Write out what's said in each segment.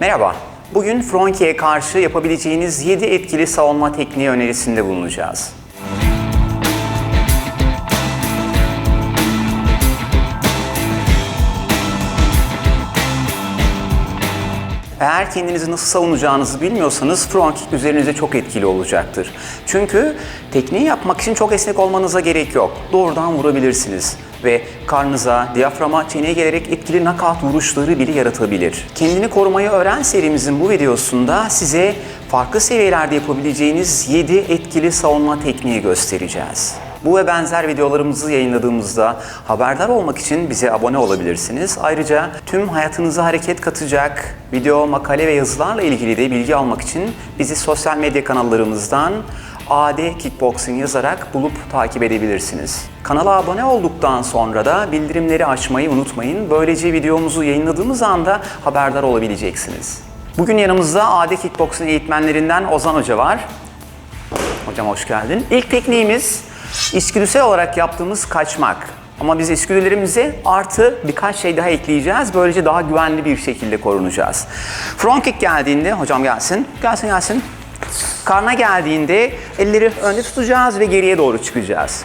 Merhaba. Bugün Fronki'ye karşı yapabileceğiniz 7 etkili savunma tekniği önerisinde bulunacağız. Eğer kendinizi nasıl savunacağınızı bilmiyorsanız front kick üzerinize çok etkili olacaktır. Çünkü tekniği yapmak için çok esnek olmanıza gerek yok. Doğrudan vurabilirsiniz ve karnınıza, diyaframa, çeneye gelerek etkili knockout vuruşları bile yaratabilir. Kendini korumayı öğren serimizin bu videosunda size farklı seviyelerde yapabileceğiniz 7 etkili savunma tekniği göstereceğiz. Bu ve benzer videolarımızı yayınladığımızda haberdar olmak için bize abone olabilirsiniz. Ayrıca tüm hayatınıza hareket katacak video, makale ve yazılarla ilgili de bilgi almak için bizi sosyal medya kanallarımızdan AD Kickboxing yazarak bulup takip edebilirsiniz. Kanala abone olduktan sonra da bildirimleri açmayı unutmayın. Böylece videomuzu yayınladığımız anda haberdar olabileceksiniz. Bugün yanımızda AD Kickboxing eğitmenlerinden Ozan Hoca var. Hocam hoş geldin. İlk tekniğimiz içgüdüsel olarak yaptığımız kaçmak. Ama biz içgüdülerimize artı birkaç şey daha ekleyeceğiz. Böylece daha güvenli bir şekilde korunacağız. Front kick geldiğinde, hocam gelsin, gelsin gelsin. Karna geldiğinde elleri önde tutacağız ve geriye doğru çıkacağız.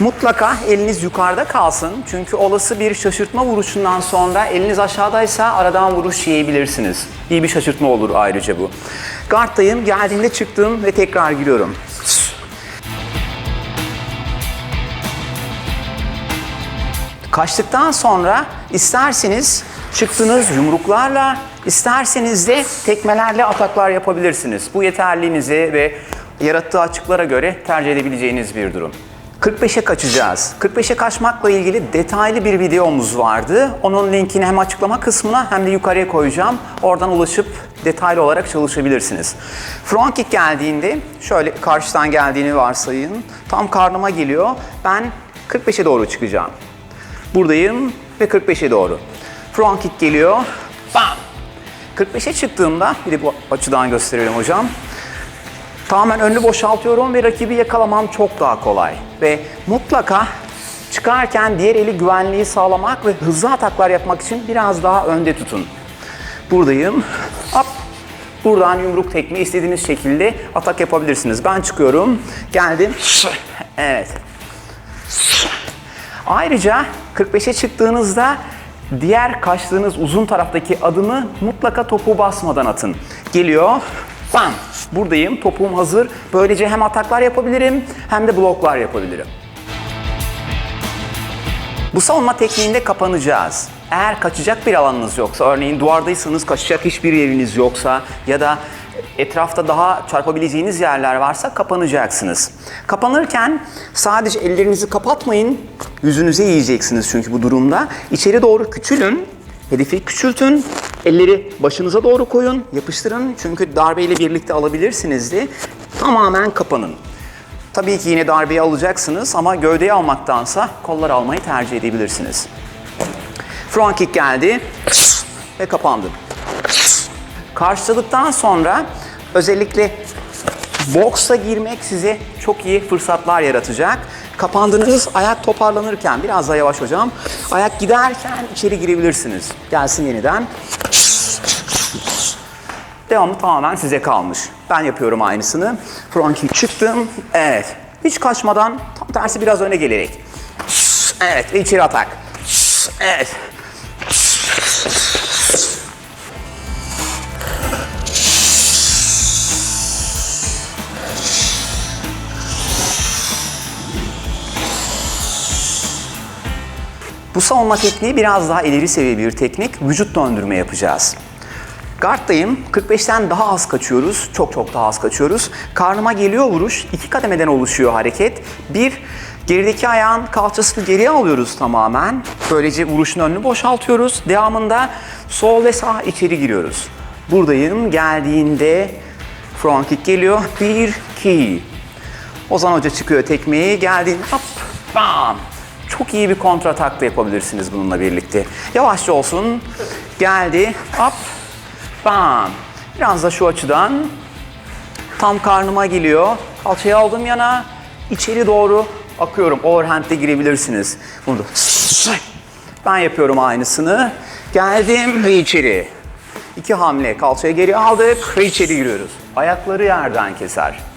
Mutlaka eliniz yukarıda kalsın. Çünkü olası bir şaşırtma vuruşundan sonra eliniz aşağıdaysa aradan vuruş yiyebilirsiniz. İyi bir şaşırtma olur ayrıca bu. Guard'dayım, geldiğinde çıktım ve tekrar giriyorum. Kaçtıktan sonra isterseniz çıktığınız yumruklarla, isterseniz de tekmelerle ataklar yapabilirsiniz. Bu yeterliğinize ve yarattığı açıklara göre tercih edebileceğiniz bir durum. 45'e kaçacağız. 45'e kaçmakla ilgili detaylı bir videomuz vardı. Onun linkini hem açıklama kısmına hem de yukarıya koyacağım. Oradan ulaşıp detaylı olarak çalışabilirsiniz. Front kick geldiğinde şöyle karşıdan geldiğini varsayın. Tam karnıma geliyor. Ben 45'e doğru çıkacağım. Buradayım ve 45'e doğru. Front kick geliyor. Bam! 45'e çıktığımda, bir de bu açıdan gösterelim hocam. Tamamen önünü boşaltıyorum ve rakibi yakalamam çok daha kolay. Ve mutlaka çıkarken diğer eli güvenliği sağlamak ve hızlı ataklar yapmak için biraz daha önde tutun. Buradayım. Hop. Buradan yumruk tekme istediğiniz şekilde atak yapabilirsiniz. Ben çıkıyorum. Geldim. Evet. Ayrıca 45'e çıktığınızda diğer kaçtığınız uzun taraftaki adımı mutlaka topu basmadan atın. Geliyor. Bam! Buradayım. Topuğum hazır. Böylece hem ataklar yapabilirim hem de bloklar yapabilirim. Bu savunma tekniğinde kapanacağız. Eğer kaçacak bir alanınız yoksa, örneğin duvardaysanız kaçacak hiçbir yeriniz yoksa ya da etrafta daha çarpabileceğiniz yerler varsa kapanacaksınız. Kapanırken sadece ellerinizi kapatmayın, yüzünüze yiyeceksiniz çünkü bu durumda. İçeri doğru küçülün, hedefi küçültün, elleri başınıza doğru koyun, yapıştırın çünkü darbeyle birlikte alabilirsiniz de tamamen kapanın. Tabii ki yine darbeyi alacaksınız ama gövdeyi almaktansa kollar almayı tercih edebilirsiniz. Front kick geldi ve kapandı. Karşıladıktan sonra özellikle boksa girmek size çok iyi fırsatlar yaratacak. Kapandığınız ayak toparlanırken biraz daha yavaş hocam. Ayak giderken içeri girebilirsiniz. Gelsin yeniden. Devamı tamamen size kalmış. Ben yapıyorum aynısını. Front kick çıktım. Evet. Hiç kaçmadan tam tersi biraz öne gelerek. Evet ve içeri atak. Evet. Bu savunma tekniği biraz daha ileri seviye bir teknik. Vücut döndürme yapacağız. Guard'dayım. 45'ten daha az kaçıyoruz. Çok çok daha az kaçıyoruz. Karnıma geliyor vuruş. iki kademeden oluşuyor hareket. Bir, gerideki ayağın kalçasını geriye alıyoruz tamamen. Böylece vuruşun önünü boşaltıyoruz. Devamında sol ve sağ içeri giriyoruz. Buradayım. Geldiğinde front kick geliyor. Bir, iki. Ozan Hoca çıkıyor tekmeyi. Geldiğinde hop, bam. Çok iyi bir kontra atak da yapabilirsiniz bununla birlikte. Yavaşça olsun. Geldi. Hop. Bam. Biraz da şu açıdan. Tam karnıma geliyor. Kalçayı aldım yana. içeri doğru akıyorum. Overhand'de girebilirsiniz. Bunu da Ben yapıyorum aynısını. Geldim ve içeri. İki hamle kalçaya geri aldık ve içeri giriyoruz. Ayakları yerden keser.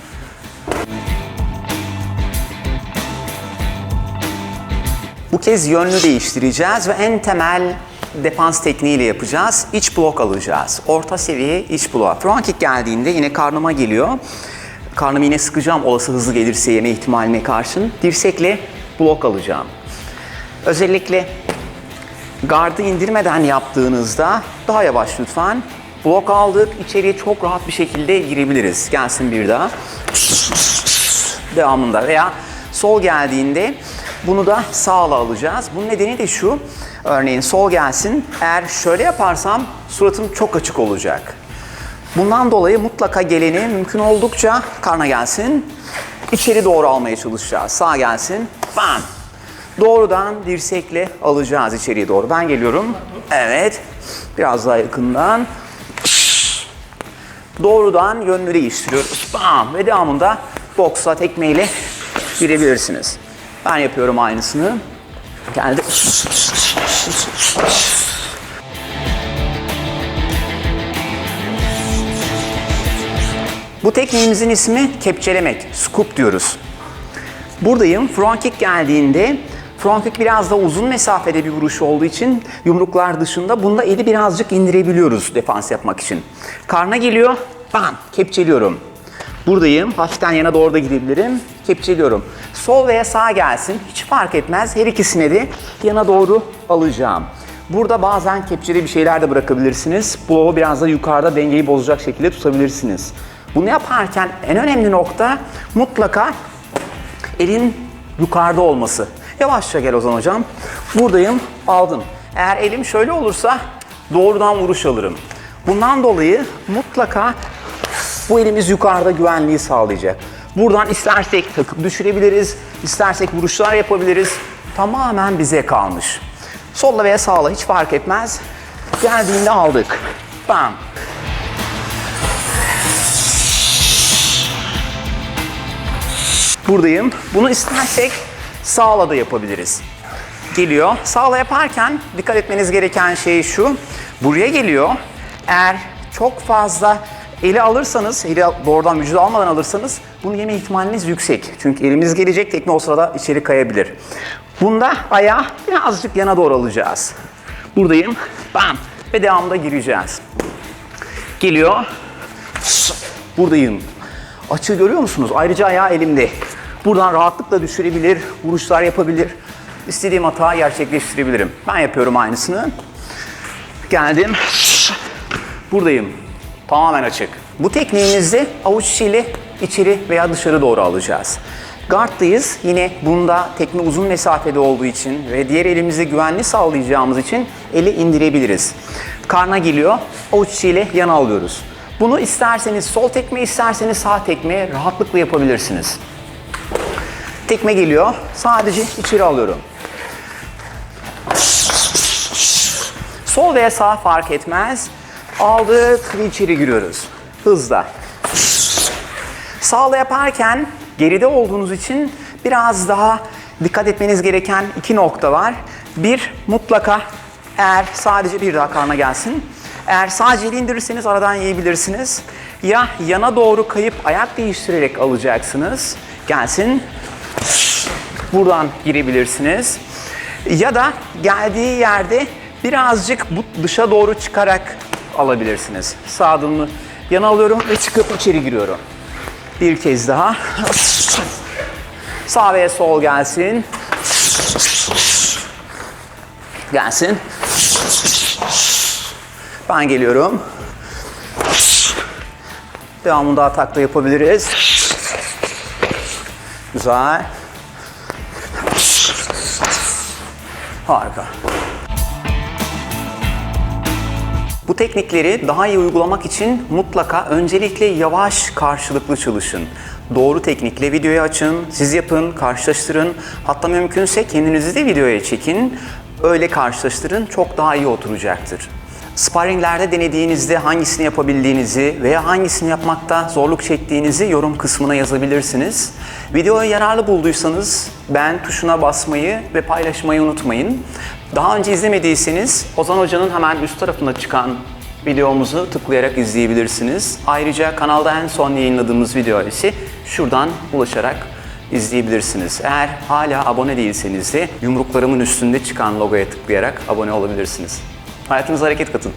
Bu kez yönünü değiştireceğiz ve en temel defans tekniğiyle yapacağız. İç blok alacağız. Orta seviye iç blok. Front kick geldiğinde yine karnıma geliyor. Karnımı yine sıkacağım olası hızlı gelirse yeme ihtimaline karşın. Dirsekle blok alacağım. Özellikle gardı indirmeden yaptığınızda daha yavaş lütfen. Blok aldık, içeriye çok rahat bir şekilde girebiliriz. Gelsin bir daha. Devamında veya sol geldiğinde bunu da sağla alacağız. Bunun nedeni de şu. Örneğin sol gelsin. Eğer şöyle yaparsam suratım çok açık olacak. Bundan dolayı mutlaka geleni mümkün oldukça karna gelsin. İçeri doğru almaya çalışacağız. Sağ gelsin. Bam. Doğrudan dirsekle alacağız içeriye doğru. Ben geliyorum. Evet. Biraz daha yakından. Doğrudan yönünü değiştiriyoruz. Bam. Ve devamında boksa tekmeyle girebilirsiniz. Ben yapıyorum aynısını. Geldi. Bu tekniğimizin ismi kepçelemek, scoop diyoruz. Buradayım. Front kick geldiğinde front kick biraz da uzun mesafede bir vuruş olduğu için yumruklar dışında bunda eli birazcık indirebiliyoruz defans yapmak için. Karna geliyor. Bam! Kepçeliyorum. Buradayım. Hafiften yana doğru da gidebilirim. Kepçeliyorum. Sol veya sağ gelsin. Hiç fark etmez. Her ikisine de yana doğru alacağım. Burada bazen kepçeli bir şeyler de bırakabilirsiniz. Bu biraz da yukarıda dengeyi bozacak şekilde tutabilirsiniz. Bunu yaparken en önemli nokta mutlaka elin yukarıda olması. Yavaşça gel Ozan hocam. Buradayım, aldım. Eğer elim şöyle olursa doğrudan vuruş alırım. Bundan dolayı mutlaka bu elimiz yukarıda güvenliği sağlayacak. Buradan istersek takıp düşürebiliriz, istersek vuruşlar yapabiliriz. Tamamen bize kalmış. Solla veya sağla hiç fark etmez. Geldiğinde aldık. Bam. Buradayım. Bunu istersek sağla da yapabiliriz. Geliyor. Sağla yaparken dikkat etmeniz gereken şey şu. Buraya geliyor. Eğer çok fazla eli alırsanız, eli doğrudan vücuda almadan alırsanız bunu yeme ihtimaliniz yüksek. Çünkü elimiz gelecek, tekne o sırada içeri kayabilir. Bunda ayağı birazcık yana doğru alacağız. Buradayım. Bam. Ve devamında gireceğiz. Geliyor. Buradayım. Açığı görüyor musunuz? Ayrıca ayağı elimde. Buradan rahatlıkla düşürebilir, vuruşlar yapabilir. İstediğim hatayı gerçekleştirebilirim. Ben yapıyorum aynısını. Geldim. Buradayım. Tamamen açık. Bu tekniğimizi avuç içiyle içeri veya dışarı doğru alacağız. Guard'dayız. Yine bunda tekne uzun mesafede olduğu için ve diğer elimizi güvenli sağlayacağımız için eli indirebiliriz. Karna geliyor. Avuç içiyle yana alıyoruz. Bunu isterseniz sol tekme, isterseniz sağ tekme rahatlıkla yapabilirsiniz. Tekme geliyor. Sadece içeri alıyorum. Sol veya sağ fark etmez. Aldık ve içeri giriyoruz. Hızla. Sağla yaparken geride olduğunuz için biraz daha dikkat etmeniz gereken iki nokta var. Bir, mutlaka eğer sadece bir daha karna gelsin. Eğer sadece eli indirirseniz aradan yiyebilirsiniz. Ya yana doğru kayıp ayak değiştirerek alacaksınız. Gelsin. Buradan girebilirsiniz. Ya da geldiği yerde birazcık bu dışa doğru çıkarak alabilirsiniz. Sağ adımını yana alıyorum ve çıkıp içeri giriyorum. Bir kez daha. Sağ ve sol gelsin. Gelsin. Ben geliyorum. Devamında atakta yapabiliriz. Güzel. Harika. Bu teknikleri daha iyi uygulamak için mutlaka öncelikle yavaş karşılıklı çalışın. Doğru teknikle videoyu açın, siz yapın, karşılaştırın. Hatta mümkünse kendinizi de videoya çekin. Öyle karşılaştırın, çok daha iyi oturacaktır. Sparringlerde denediğinizde hangisini yapabildiğinizi veya hangisini yapmakta zorluk çektiğinizi yorum kısmına yazabilirsiniz. Videoyu yararlı bulduysanız beğen tuşuna basmayı ve paylaşmayı unutmayın. Daha önce izlemediyseniz Ozan Hoca'nın hemen üst tarafında çıkan videomuzu tıklayarak izleyebilirsiniz. Ayrıca kanalda en son yayınladığımız video ise şuradan ulaşarak izleyebilirsiniz. Eğer hala abone değilseniz de yumruklarımın üstünde çıkan logoya tıklayarak abone olabilirsiniz. Hayatınıza hareket katın.